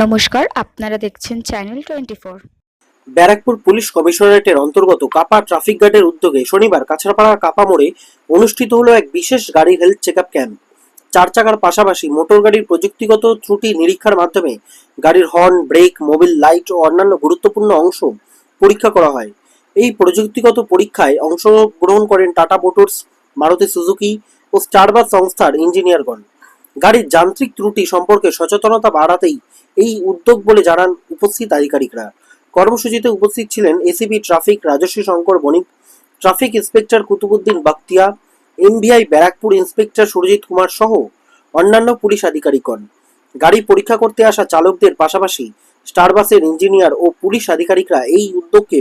নমস্কার, আপনারা দেখছেন channel twenty four Barrackpore police কমিশনারেটের অন্তর্গত কাপা ট্রাফিক গার্ডের উদ্যোগে শনিবার কাছড়াপাড়া কাপা মোড়ে অনুষ্ঠিত হলো এক বিশেষ গাড়ির হেলথ চেক আপ ক্যাম্প। চার চাকার পাশাপাশি মোটর গাড়ির প্রযুক্তিগত ত্রুটি নিরীক্ষার মাধ্যমে গাড়ির হর্ন, ব্রেক, মোবিল লাইট ও অন্যান্য গুরুত্বপূর্ণ অংশ পরীক্ষা করা হয়। এই প্রযুক্তিগত পরীক্ষায় অংশগ্রহণ করেন টাটা মোটরস, মারুতি সুজুকি ও স্টারবাস সংস্থার ইঞ্জিনিয়ারগণ। গাড়ির যান্ত্রিক ত্রুটি সম্পর্কে সচেতনতা বাড়াতেই এই উদ্যোগ বলে জানান উপস্থিত আধিকারিকরা। কর্মসূচিতে উপস্থিত ছিলেন ACP traffic Rajashree Shankar Banik, traffic inspector Qutubuddin Baktiya MBI Barrackpore inspector Surajit Kumar সহ অন্যান্য পুলিশ আধিকারিকগণ। গাড়ি পরীক্ষা করতে আসা চালকদের পাশাপাশি স্টারবাসের ইঞ্জিনিয়ার ও পুলিশ আধিকারিকরা এই উদ্যোগকে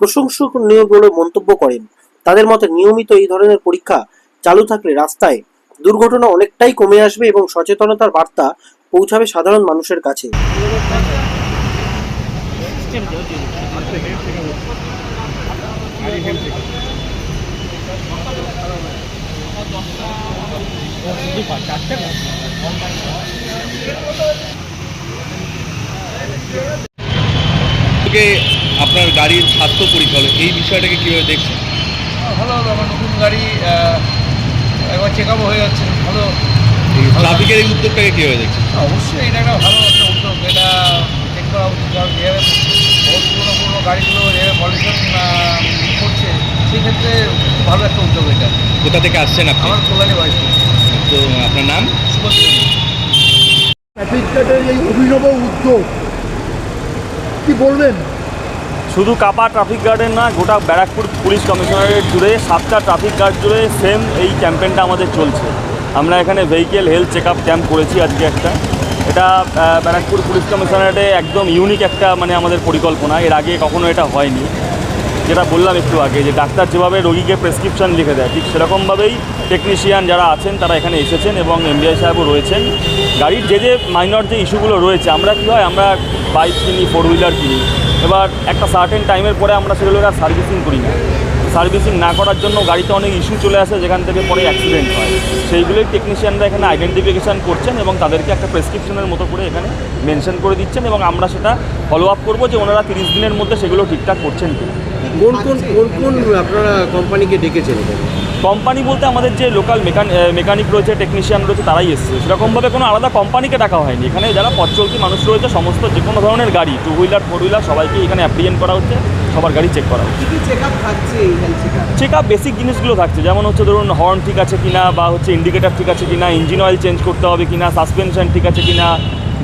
প্রশংসনীয় বলে মন্তব্য করেন। তাদের মতে নিয়মিত এই ধরনের পরীক্ষা চালু থাকলে রাস্তায় দুর্ঘটনা অনেকটাই কমে আসবে এবং সচেতনতার বার্তা পৌঁছাবে সাধারণ মানুষের কাছে। আপনার গাড়ির স্বাস্থ্য পরীক্ষা হলো এই বিষয়টাকে কীভাবে দেখছেন? ভালো হলো আমার নতুন গাড়ি একবার চেক আপও হয়ে যাচ্ছে ভালো। এই ট্রাফিকের এই উদ্যোগটাকে কীভাবে দেখছেন? অবশ্যই এটা একটা ভালো একটা উদ্যোগ। এটা চেক করা উচিত কারণ যেভাবে বহুত পুরোনো পুরোনো গাড়িগুলো যেভাবে পলিউশন করছে সেক্ষেত্রে ভালো একটা উদ্যোগ এটা। কোথা থেকে আসছেন আপনি? আমার কল্যাণী বাড়ি তো আপনার নাম? ট্রাফিক গার্ডের এই অভিনব উদ্যোগ কি বলবেন? শুধু কাপা ট্রাফিক গার্ডের না, গোটা ব্যারাকপুর পুলিশ কমিশনারেট জুড়ে সাতটা ট্রাফিক গার্ড জুড়ে সেম এই ক্যাম্পেনটা আমাদের চলছে। আমরা এখানে vehicle health check up camp করেছি আজকে একটা। এটা ব্যারাকপুর পুলিশ কমিশনারেটে একদম ইউনিক একটা মানে আমাদের পরিকল্পনা। এর আগে কখনো এটা হয়নি। যেটা বললাম একটু আগে, যে ডাক্তার যেভাবে রোগীকে প্রেসক্রিপশন লিখে দেয়, ঠিক সেরকমভাবেই টেকনিশিয়ান যারা আছেন, তারা এখানে এসেছেন এবং এমবিআই সাহেবও রয়েছেন। গাড়ির যে যে মাইনর যে ইস্যুগুলো রয়েছে, আমরা কী হয়, আমরা বাইক কিনি ফোর হুইলার কিনি। এবার একটা সার্টেন টাইমের পরে আমরা সেগুলোকে আর সার্ভিসিং করি না। সার্ভিসিং না করার জন্য গাড়িতে অনেক ইস্যু চলে আসে, যেখান থেকে পরে অ্যাক্সিডেন্ট হয়। সেইগুলোই টেকনিশিয়ানরা এখানে আইডেন্টিফিকেশান করছেন এবং তাদেরকে একটা প্রেসক্রিপশনের মতো করে এখানে মেনশন করে দিচ্ছেন এবং আমরা সেটা ফলো আপ করব যে ওনারা তিরিশ দিনের মধ্যে সেগুলো ঠিকঠাক করছেন কিনা। কোন কোন কোন কোন আপনারা কোম্পানিকে ডেকেছেন কোম্পানি বলতে আমাদের যে লোকাল মেকানিক রয়েছে টেকনিশিয়ান রয়েছে তারাই এসছে। সেরকমভাবে কোনো আলাদা কোম্পানিকে ডাকা হয়নি। এখানে যারা পথ চলতি মানুষ রয়েছে সমস্ত যে কোনো ধরনের গাড়ি টু হুইলার ফোর হুইলার সবাইকে এখানে অ্যাপ্রিয়েন্ট করা হচ্ছে সবার গাড়ি চেক করা হচ্ছে। চেক আপ বেসিক জিনিসগুলো থাকছে যেমন হচ্ছে ধরুন হর্ন ঠিক আছে কিনা বা হচ্ছে ইন্ডিকেটার ঠিক আছে কিনা ইঞ্জিন অয়েল চেঞ্জ করতে হবে কিনা সাসপেনশন ঠিক আছে কিনা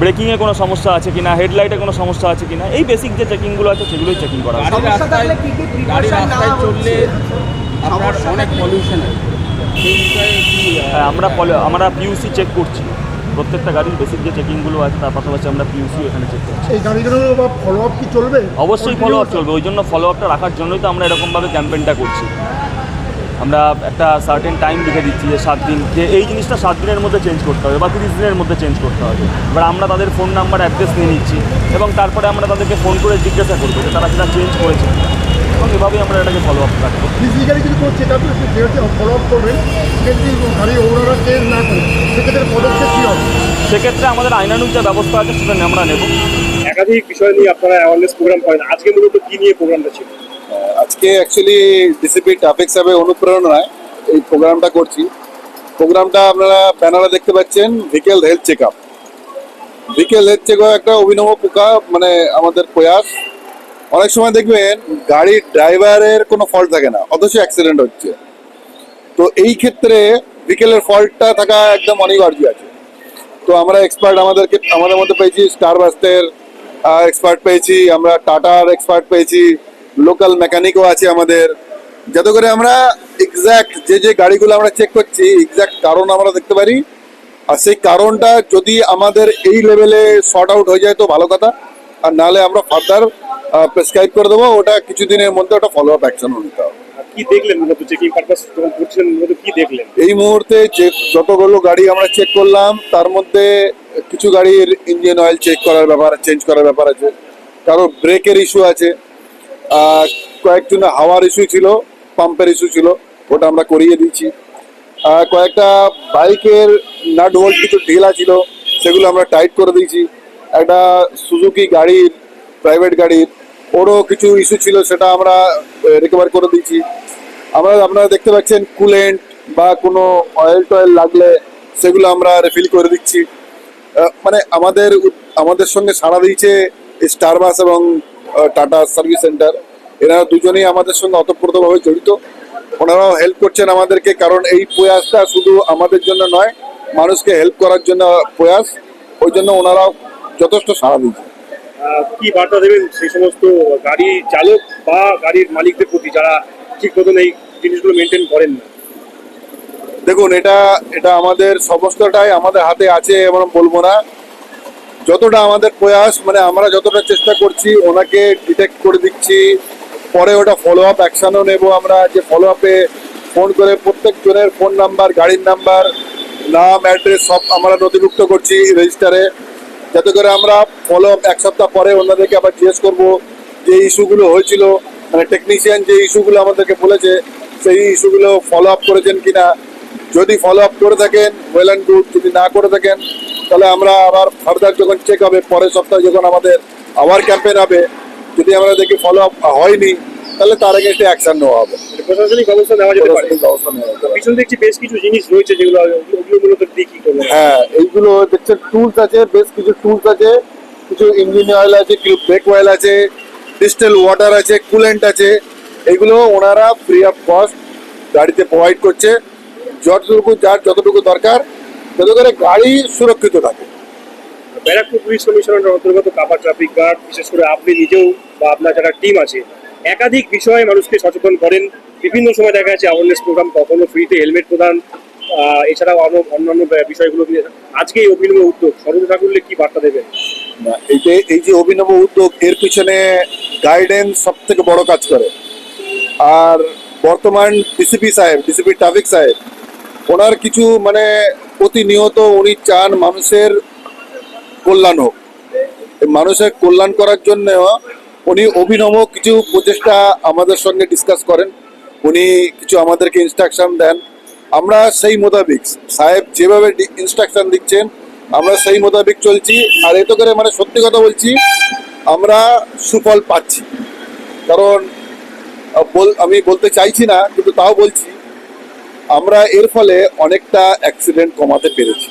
ব্রেকিংয়ে কোনো সমস্যা আছে কিনা হেডলাইটে কোনো সমস্যা আছে কিনা এই বেসিক যে চেকিংগুলো আছে সেগুলোই চেকিং করা হচ্ছে? আপনার অনেক পলিউশন হয় আমরা আমরা পিউসি চেক করছি। প্রত্যেকটা গাড়ির বেসিক যে চেকিংগুলো আছে তার পাশাপাশি আমরা পিউসি এখানে চেক করছি। এই গাড়িগুলোর ফলো আপ কি চলবে? অবশ্যই ফলো আপ চলবে। ওই জন্য ফলো আপটা রাখার জন্যই তো আমরা এরকমভাবে ক্যাম্পেইনটা করছি। আমরা একটা সার্টেন টাইম লিখে দিচ্ছি যে সাত দিন যে এই জিনিসটা সাত দিনের মধ্যে চেঞ্জ করতে হবে বা তিরিশ দিনের মধ্যে চেঞ্জ করতে হবে। এবার আমরা তাদের ফোন নাম্বার অ্যাড্রেস নিয়ে নিচ্ছি এবং তারপরে আমরা তাদেরকে ফোন করে জিজ্ঞাসা করব যে তারা সেটা চেঞ্জ করেছে। এবং এভাবেই আমরা এটাকে ফলো আপ রাখব। ফিজিক্যালি যদি কোনো চেক আপ যেহেতু ফলো আপ করবেন সেক্ষেত্রে গাড়ি ওনারা চেঞ্জ না করে। সেক্ষেত্রে পদক্ষেপ কী হবে? সেক্ষেত্রে আমাদের আইনানুক যে ব্যবস্থা আছে সেটা আমরা নেব। একাধিক বিষয় নিয়ে আপনারা অ্যাওয়ারনেস প্রোগ্রাম করেন। আজকে মূলত কি নিয়ে প্রোগ্রামটা ছিল? আজকে অ্যাকচুয়ালি ডিসিপি ট্রাফিক সাহেবের অনুপ্রেরণায় এই প্রোগ্রামটা করছি। প্রোগ্রামটা আপনারা ব্যানারে দেখতে পাচ্ছেন vehicle health check up vehicle health check up একটা অভিনব পোকা মানে আমাদের প্রয়াস। অনেক সময় দেখবেন গাড়ির ড্রাইভারের কোনো ফল্ট থাকে না, অথচ অ্যাক্সিডেন্ট হচ্ছে। তো এই ক্ষেত্রে বিকেলের ফল্টটা থাকা একদম অনিবার্য আছে। তো আমরা এক্সপার্ট আমাদেরকে, আমাদের মধ্যে পেয়েছি স্টার বাস্টের এক্সপার্ট পেয়েছি, আমরা টাটার এক্সপার্ট পেয়েছি লোকাল মেকানিকও আছে আমাদের। যাতে করে আমরা এক্স্যাক্ট যে যে গাড়িগুলো আমরা চেক করছি এক্স্যাক্ট কারণ আমরা দেখতে পারি। আর সেই কারণটা যদি আমাদের এই লেভেলে শর্ট আউট হয়ে যায় তো ভালো কথা। আর নাহলে আমরা ফার্দার প্রেসক্রাইব করে দেবো ওটা কিছুদিনের মধ্যে ওটা ফলো আপ অ্যাকশন নিতে হবে। কি দেখলেন মূলত? চেকিং পারপাস যখন করছিলেন মূলত কি দেখলেন? এই মুহূর্তে যে যতগুলো গাড়ি আমরা চেক করলাম তার মধ্যে কিছু গাড়ির ইঞ্জিন অয়েল চেক করার ব্যাপার চেঞ্জ করার ব্যাপার আছে। কারও ব্রেকের ইস্যু আছে আর কয়েকজনের হাওয়ার ইস্যু ছিল পাম্পের ইস্যু ছিল ওটা আমরা করিয়ে দিচ্ছি কয়েকটা বাইকের নাট হোল্ড কিছু ঢিলা ছিল সেগুলো আমরা টাইট করে দিয়েছি। একটা সুজুকি গাড়ির প্রাইভেট গাড়ির ওরও কিছু ইস্যু ছিল, সেটা আমরা রিকভার করে দিয়েছি। আমরা, আপনারা দেখতে পাচ্ছেন কুলেন্ট বা কোনো অয়েল টয়েল লাগলে সেগুলো আমরা রিফিল করে দিচ্ছি। মানে আমাদের আমাদের সঙ্গে সাড়া দিয়েছে স্টারবাস এবং টাটা সার্ভিস সেন্টার এরা দুজনেই আমাদের সঙ্গে অতপ্রতভাবে জড়িত। ওনারাও হেল্প করছেন আমাদেরকে, কারণ এই প্রয়াসটা শুধু আমাদের জন্য নয়, মানুষকে হেল্প করার জন্য প্রয়াস। ওই জন্য ওনারাও যথেষ্ট সাড়া দিয়েছে কি বার্তা দেবেন সেই সমস্ত গাড়ি চালক বা গাড়ির মালিকদের প্রতি যারা ঠিক মতন এই জিনিসগুলো মেনটেন করেন না? দেখুন, এটা এটা আমাদের সমস্তটাই আমাদের হাতে আছে এবং বলব না। যতটা আমাদের প্রয়াস মানে আমরা যতটা চেষ্টা করছি, ওনাকে ডিটেক্ট করে দিচ্ছি, পরে ওটা ফলো আপ অ্যাকশনও নেব আমরা। যে ফলো আপে ফোন করে প্রত্যেক জনের ফোন নাম্বার গাড়ির নাম্বার নাম অ্যাড্রেস সব আমরা নথিভুক্ত করছি রেজিস্টারে যাতে করে আমরা ফলো আপ এক সপ্তাহ পরে ওনাদেরকে আবার জিজ্ঞেস করব যে ইস্যুগুলো হয়েছিল। মানে টেকনিশিয়ান যে ইস্যুগুলো আমাদেরকে বলেছে, সেই ইস্যুগুলো ফলো আপ করেছেন কিনা? যদি ফলো আপ করে থাকেন ওয়েল অ্যান্ড গুড যদি না করে থাকেন, তাহলে আমরা আবার ফার্দার যখন চেক হবে, পরের সপ্তাহে যখন আমাদের আবার ক্যাম্পেন হবে, যদি আমরা দেখি ফলো আপ হয়নি তাহলে তার আগে একটা অ্যাকশন নেওয়া হবে। প্রশাসনিক ব্যবস্থা নেওয়া যেতে পারে। ব্যবস্থা নেওয়া হবে। পিছন দেখছি বেশ কিছু জিনিস রয়েছে যেগুলো ওগুলো মূলত কি হ্যাঁ এইগুলো দেখছেন টুলস আছে বেশ কিছু টুলস আছে। কিছু ইঞ্জিন অয়েল আছে কিছু ব্রেক অয়েল আছে ডিস্টেল ওয়াটার আছে কুলেন্ট আছে। এগুলো ওনারা ফ্রি অফ কস্ট গাড়িতে প্রোভাইড করছে। যতটুকু যার যতটুকু দরকার যাতে করে গাড়ি সুরক্ষিত থাকে। ব্যারাকপুর পুলিশ কমিশনারের অন্তর্গত কাপা ট্রাফিক গার্ড বিশেষ করে আপনি নিজেও বা আপনার যারা টিম আছে একাধিক বিষয়ে মানুষকে সচেতন করেন। বিভিন্ন সময় দেখা যাচ্ছে অ্যাওয়ারনেস প্রোগ্রাম কখনো ফ্রিতে হেলমেট প্রদান এছাড়াও আরও অন্যান্য বিষয়গুলো নিয়ে আজকে এই অভিনব উদ্যোগ সরল ঠাকুরলে কি বার্তা দেবেন? না, এই যে এই যে অভিনব উদ্যোগ এর পিছনে গাইডেন্স সব থেকে বড় কাজ করে। আর বর্তমান ডিসিপি সাহেব ডিসিপি ট্রাফিক সাহেব ওনার কিছু মানে প্রতিনিয়ত উনি চান মানুষের কল্যাণ হোক। মানুষের কল্যাণ করার জন্য উনি অভিনব কিছু প্রচেষ্টা আমাদের সঙ্গে ডিসকাস করেন। উনি কিছু আমাদেরকে ইনস্ট্রাকশন দেন। আমরা সেই মোতাবেক, সাহেব যেভাবে ইনস্ট্রাকশন দিচ্ছেন, আমরা সেই মোতাবেক চলছি। আর এতে করে মানে সত্যি কথা বলছি, আমরা সুফল পাচ্ছি। কারণ বল আমি বলতে চাইছি না, কিন্তু তাও বলছি, আমরা এর ফলে অনেকটা অ্যাক্সিডেন্ট কমাতে পেরেছি।